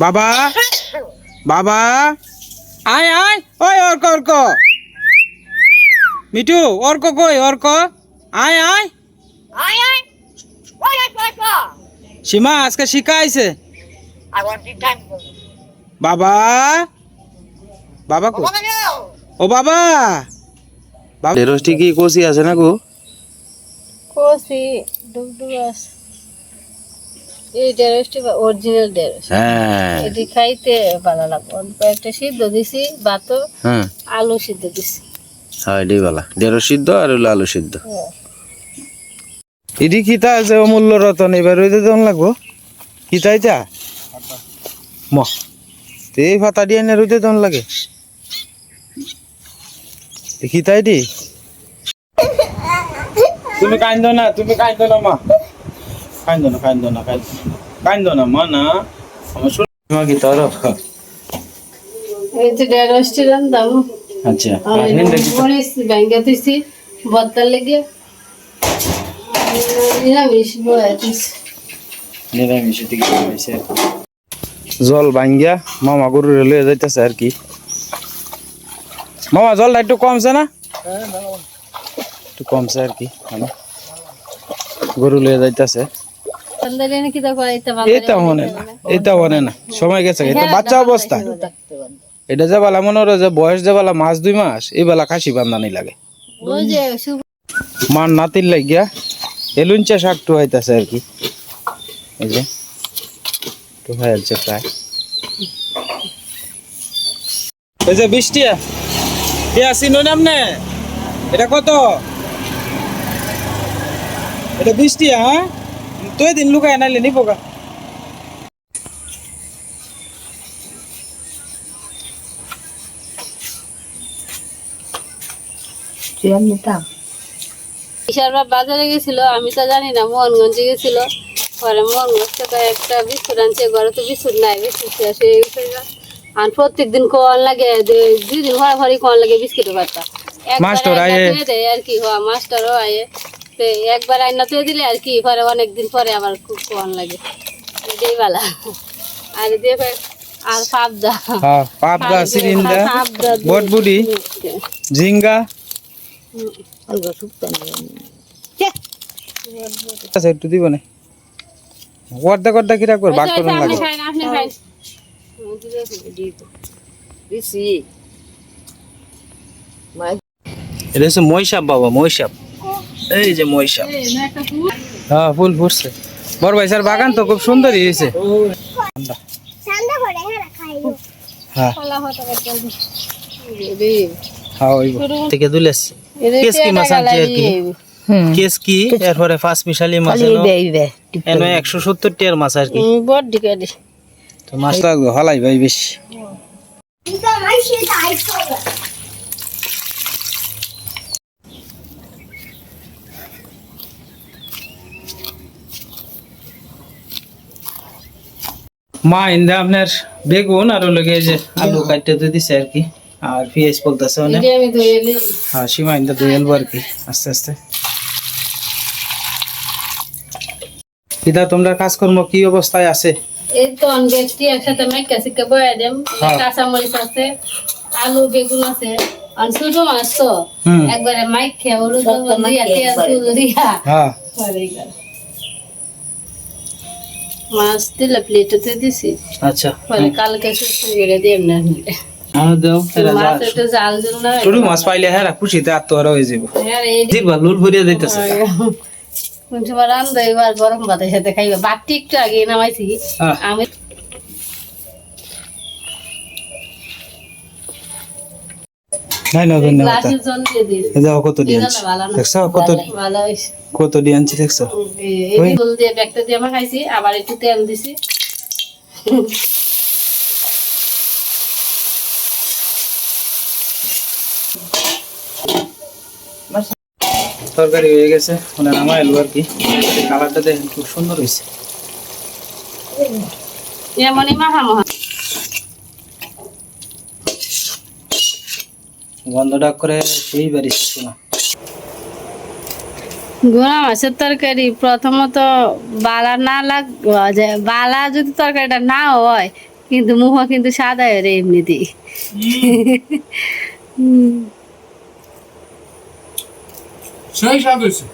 বাবা বাবা। আয় আয়। ওই অর্ক অর্ক। মিঠু অর্ক কই অর্ক? আয় আয়. সীমা আজকে শিখা আইছে। I want to time. বাবা। বাবা কো ও বাবা। বাবা। ঢেঁড়সটি কি কষি আছে না গো? কষি ডুগডুগ আছে। এই ঢেঁড়সটি অরিজিনাল ঢেঁড়স হ্যাঁ। এটি খাইতে ভালো লাগবে। সিদ্ধ দিছি ভাতও হ্যাঁ। আলু সিদ্ধ দিছি। হ্যাঁ এটাই ভালো। ঢেঁড়স সিদ্ধ আর হলো আলু সিদ্ধ। এটি কিতা আছে অমূল্য রতন? এবার রইতে তখন লাগবো। কিতা এটা? ম এই ভাতা দিয়ে এনে রইতে তখন লাগে। এ কিতা এটি? তুমি কান্দ না তুমি কান্দ না মা। কান্দ না কান্দ না কান্দ কান্দ না মা না আমার শুনে মা কি তোর এই যে ঢেঁড়সটি রান্দাম আচ্ছা মরিচ ব্যাঙ্গা দিছি ভর্তার লেগে। নিরামিষ হয়েছে? জল ভাঙ্গিয়া মামা গরু লয়ে যাইতেছে আর কি। মামা জলটা একটু কমছে না? একটু কমছে আর কি গরু লয়ে যাইতেছে। এটা মনে না এটা মনে না। সময় গেছে এটা বাচ্চা অবস্থা। এটা যে বেলা মনে যে বয়স যে বেলা মাস দুই মাস এই বেলা খাসি লাগে। মার নাতির লাগিয়া এলুঞ্চা শাক আর কি। এই যে টু প্রায়। এই যে বৃষ্টি পেঁয়াজ চিনো নামনে এটা কত? এটা বৃষ্টি হ্যাঁ? তুই দিন লুকায় নাইলে নিবো গা। বিশাল বাপ বাজারে গেছিল আমি তো জানি না মোহনগঞ্জে গেছিল। পরে মোহনগঞ্জ থেকে একটা বিস্কুট আনছে ঘরে তো বিস্কুট নাই বিস্কুট শেষ হয়ে গেছে। আর প্রত্যেক দিন কোয়ান লাগে দে- দুই দিন ঘরে ঘরে কোয়ান লাগে বিস্কুটের আয়ে। দেয় আর কি হওয়া মাস্টারও আয়ে। তো একবার আইনা তো দিলে আর কি পরে অনেক দিন পরে আবার কোয়ান লাগে। এটাই বালা। আর দেখে আর পাবদা। হ্যাঁ পাবদা সিরিন্দা বটবুডি ঝিঙ্গা। আচ্ছা একটু দিব না। অর্ধেক অর্ধেক কি রাখব ভাগ করুন লাগে আপনি খাইন এটা হচ্ছে মহিষাপ বাবা মহিষাপ এই যে মহিষাপ হ্যাঁ ফুল ফুটছে। বড় ভাই স্যার বাগান তো খুব সুন্দরই হয়েছে। হ্যাঁ হ্যাঁ। থেকে মাছ আনছি আর কি? কেসকি এরপরে পাঁচ মিশালি মাছ এনো এনো একশো সত্তর টিয়ার মাছ আর কি। তো মাছ লাগবে হলাই ভাই বেশি। মা ইন্দা আপনার বেগুন আর লগে যে আলু কাটতে তো দিছে আর কি। আর পেঁয়াজ বলতেছে অনেক। আমি হ্যাঁ সীমা ইন্দা দুই এলবো আর কি আস্তে আস্তে। ইদা তোমরা কাজকর্ম কি অবস্থায় আছে? এই তো অনগেটি একসাথে বয়া দেম। হ্যাঁ। কাঁচা মরিচ আছে আলু বেগুন আছে। আর ছোট মাছ তো। একবারে মাইক খেয়ে হলুদ দিয়া তেল দিয়া। হ্যাঁ। পরে গেল। মাছ দিলে প্লেটেতে দিছি। আচ্ছা। পরে কালকে সুস্থ করে দাও এরা যা- জাল দিল না ছোট মাছ পাইলে হ্যাঁ খুশিতে আত্মহারা হয়ে যাব জিবা লুল ভরিয়া দিতেছে। তোমার রান্ধা এবার গরম ভাতের সাথে খাইবে। বাটি একটু আগে নামাইছি। হ্যাঁ। আমি নাই না দিই এই দেখো কত দিয়ে আনছি। দেখছ? কত কত দিয়ে আনছি দেখছ? এই ফুল দিয়ে ব্যাগটা দিয়ে আমার খাইছি আবার একটু তেল দিছি। তরকারি হয়ে গেছে। ওনার নামা এলো আর কি। কালারটা দেখেন খুব সুন্দর হয়েছে। এমনই মাখা মহা গন্ধটা করে সেই বাড়িছে না। গুড়া মাছের তরকারি প্রথমত বালা না লাগ যে বালা যদি তরকারিটা না হয় কিন্তু মুহ কিন্তু সাদা রে এমনিতেই। সেই স্বাদ হয়েছে।